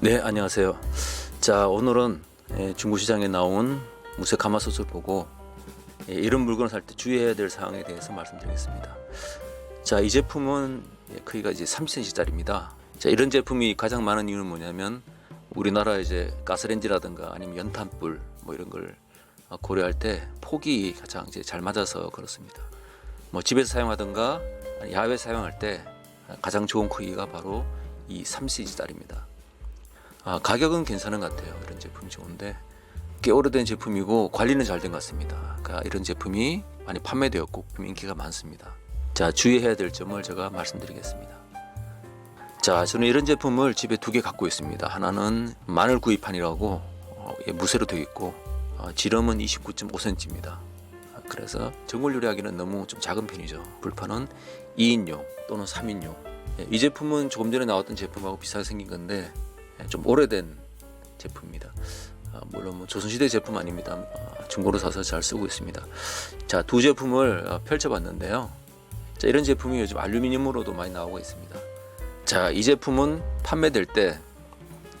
네, 안녕하세요. 자, 오늘은 예, 중고시장에 나온 무쇠 가마솥을 보고 예, 이런 물건을 살 때 주의해야 될 사항에 대해서 말씀드리겠습니다. 자, 이 제품은 예, 크기가 이제 30cm짜리입니다. 자, 이런 제품이 가장 많은 이유는 뭐냐면 우리나라 이제 가스레인지라든가 아니면 연탄불 뭐 이런 걸 어, 고려할 때 폭이 가장 이제 잘 맞아서 그렇습니다. 뭐 집에서 사용하든가 야외 사용할 때 가장 좋은 크기가 바로 이 3cm짜리입니다. 아, 가격은 괜찮은 것 같아요. 이런 제품이 좋은데 꽤 오래된 제품이고 관리는 잘 된 것 같습니다. 그러니까 이런 제품이 많이 판매되었고 인기가 많습니다. 자 주의해야 될 점을 제가 말씀드리겠습니다. 자 저는 이런 제품을 집에 두 개 갖고 있습니다. 하나는 마늘 구이판이라고 어, 예, 무쇠로 되어 있고 어, 지름은 29.5cm입니다. 그래서 전골 요리하기는 너무 좀 작은 편이죠. 불판은 2인용 또는 3인용. 예, 이 제품은 조금 전에 나왔던 제품하고 비슷하게 생긴 건데 예, 좀 오래된 제품입니다. 아, 물론 뭐 조선시대 제품 아닙니다. 아, 중고로 사서 잘 쓰고 있습니다. 자, 두 제품을 어, 펼쳐봤는데요. 자, 이런 제품이 요즘 알루미늄으로도 많이 나오고 있습니다. 자, 이 제품은 판매될 때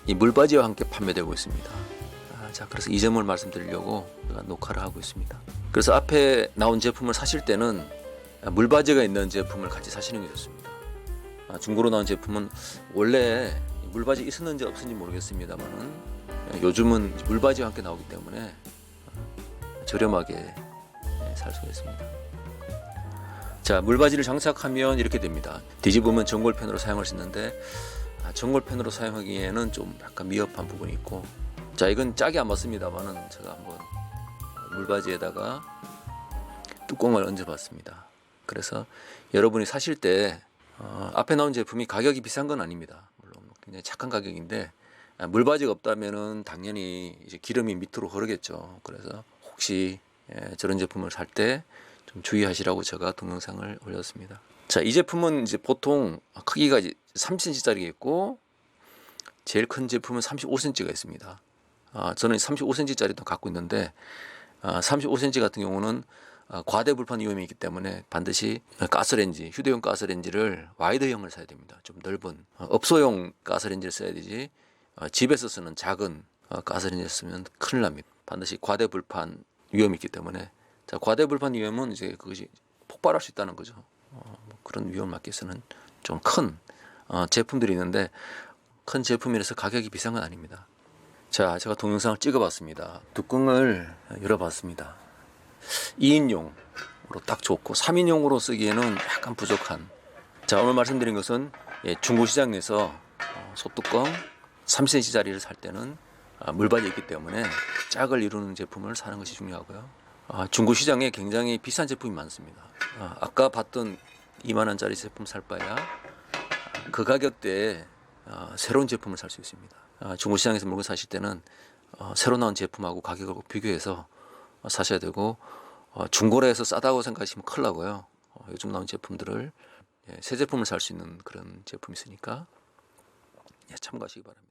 이 물바지와 함께 판매되고 있습니다. 아, 자, 그래서 이 점을 말씀드리려고 녹화를 하고 있습니다. 그래서 앞에 나온 제품을 사실 때는 물바지가 있는 제품을 같이 사시는 게 좋습니다. 아, 중고로 나온 제품은 원래 물바지 있었는지 없었는지 모르겠습니다만은 요즘은 물바지와 함께 나오기 때문에 저렴하게 예, 살 수가 있습니다. 자, 물바지를 장착하면 이렇게 됩니다. 뒤집으면 전골펜으로 사용할 수 있는데 아, 전골펜으로 사용하기에는 좀 약간 미흡한 부분이 있고 자, 이건 짝이 안 맞습니다만은 제가 한번 물바지에다가 뚜껑을 얹어봤습니다. 그래서 여러분이 사실 때 어, 앞에 나온 제품이 가격이 비싼 건 아닙니다. 굉장히 착한 가격인데 아, 물바지가 없다면은 당연히 이제 기름이 밑으로 흐르겠죠. 그래서 혹시 예, 저런 제품을 살 때 좀 주의하시라고 제가 동영상을 올렸습니다. 자, 이 제품은 이제 보통 크기가 이제 3cm짜리가 있고 제일 큰 제품은 35cm가 있습니다. 아, 저는 35cm짜리도 갖고 있는데 아, 35cm 같은 경우는 아, 과대 불판 위험이 있기 때문에 반드시 가스레인지, 휴대용 가스레인지를 와이드형을 사야 됩니다. 좀 넓은 어, 업소용 가스레인지를 써야 되지 어, 집에서 쓰는 작은 어, 가스레인지를 쓰면 큰일 납니다. 반드시 과대 불판 위험이 있기 때문에 자 과대 불판 위험은 이제 그것이 폭발할 수 있다는 거죠. 어, 뭐 그런 막기 위해서는 좀 큰 어, 제품들이 있는데 큰 제품이라서 가격이 비싼 건 아닙니다. 자, 제가 동영상을 찍어봤습니다. 뚜껑을 열어봤습니다. 2인용으로 딱 좋고 3인용으로 쓰기에는 약간 부족한. 자, 오늘 말씀드린 것은 예, 중고시장에서 어, 소뚜껑 3cm짜리를 살 때는 아, 물발이 있기 때문에 짝을 이루는 제품을 사는 것이 중요하고요. 아, 중고시장에 굉장히 비싼 제품이 많습니다. 아, 아까 봤던 2만 원짜리 제품 살 바야 아, 그 가격대에 아, 새로운 제품을 살 수 있습니다. 아, 중고시장에서 물건 사실 때는 어, 새로 나온 제품하고 가격을 꼭 비교해서 어, 사셔야 되고 어, 중고래에서 싸다고 생각하시면 큰일 나고요. 어, 요즘 나온 제품들을 예, 새 제품을 살 수 있는 그런 제품이 있으니까 예, 참고하시기 바랍니다.